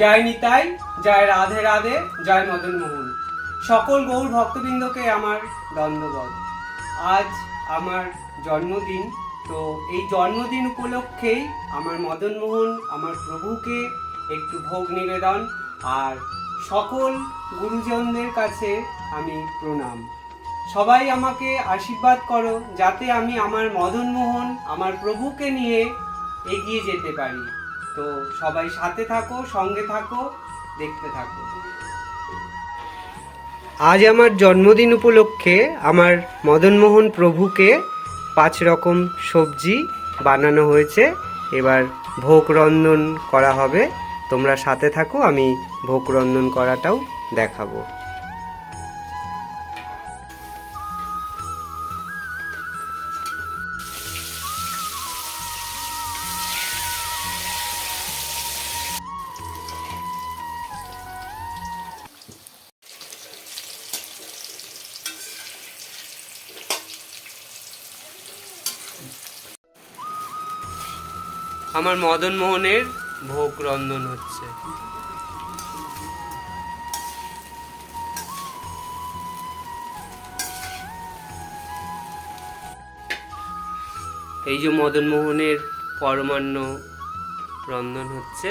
জয় নিতাই জয় রাধে রাধে জয় মদন মোহন। সকল গৌর ভক্তবৃন্দকে আমার দ্বন্দ্ববধ আজ আমার জন্মদিন, তো এই জন্মদিন উপলক্ষেই আমার মদন মোহন, আমার প্রভুকে একটু ভোগ নিবেদন, আর সকল গুরুজনদের কাছে আমি প্রণাম। সবাই আমাকে আশীর্বাদ করো, যাতে আমি আমার মদন মোহন, আমার প্রভুকে নিয়ে এগিয়ে যেতে পারি। তো সবাই সাথে থাকো, সঙ্গে থাকো, দেখতে থাকো। আজ আমার জন্মদিন উপলক্ষে আমার মদনমোহন প্রভুকে পাঁচ রকম সবজি বানানো হয়েছে। এবার ভোগ রন্ধন করা হবে। তোমরা সাথে থাকো, আমি ভোগ রন্ধন করাটাও দেখাবো। আমার মদন মোহনের ভোগ রন্ধন হচ্ছে। এই যে মদন মোহনের পরমান্ন রন্ধন হচ্ছে।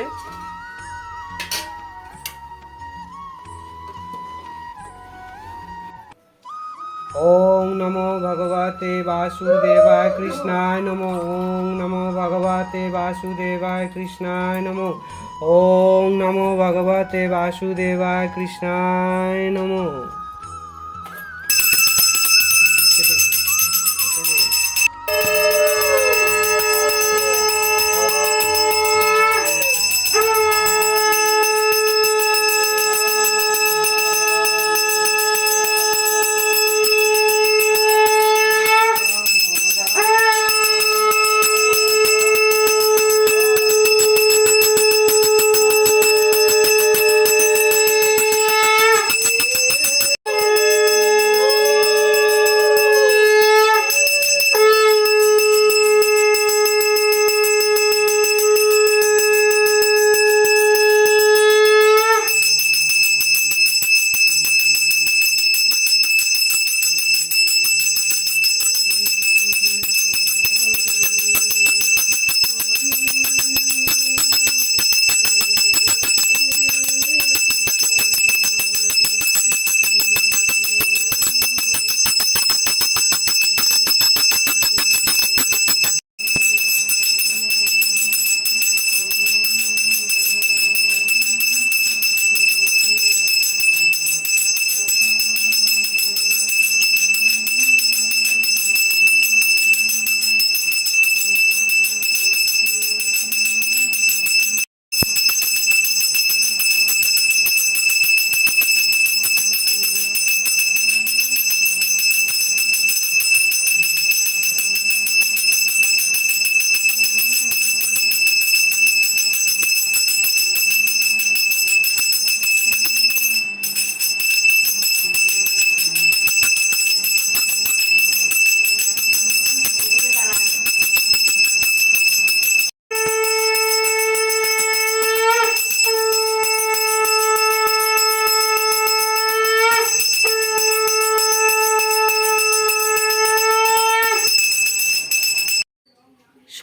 ওং নমো ভগবতে বাসুদেবায় কৃষ্ণায় নমো। ওং নমো ভগবতে বাসুদেবায় কৃষ্ণায় নমো। ওং নমো ভগবতে বাসুদেবায় কৃষ্ণায় নমো।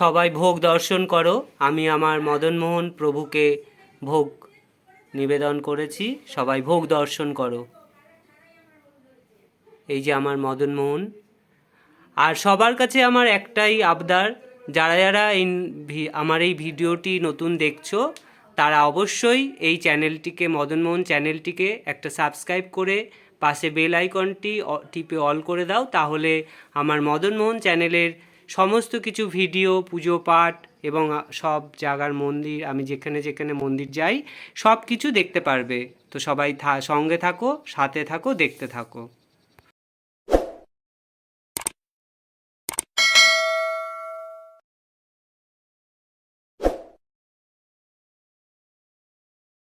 সবাই ভোগ দর্শন করো। আমি আমার মদনমোহন প্রভুকে ভোগ নিবেদন করেছি। সবাই ভোগ দর্শন করো। এই যে আমার মদনমোহন। আর সবার কাছে আমার একটাই আবদার, যারা যারা এই আমার এই ভিডিওটি নতুন দেখছ, তারা অবশ্যই এই চ্যানেলটিকে, মদনমোহন চ্যানেলটিকে একটা সাবস্ক্রাইব করে পাশে বেল আইকনটি টিপে অল করে দাও। তাহলে আমার মদনমোহন চ্যানেলের সমস্ত কিছু ভিডিও, পুজো পাঠ এবং সব জায়গার মন্দির, আমি যেখানে যেখানে মন্দির যাই সব কিছু দেখতে পারবে। তো সবাই সঙ্গে থাকো, সাথে থাকো, দেখতে থাকো।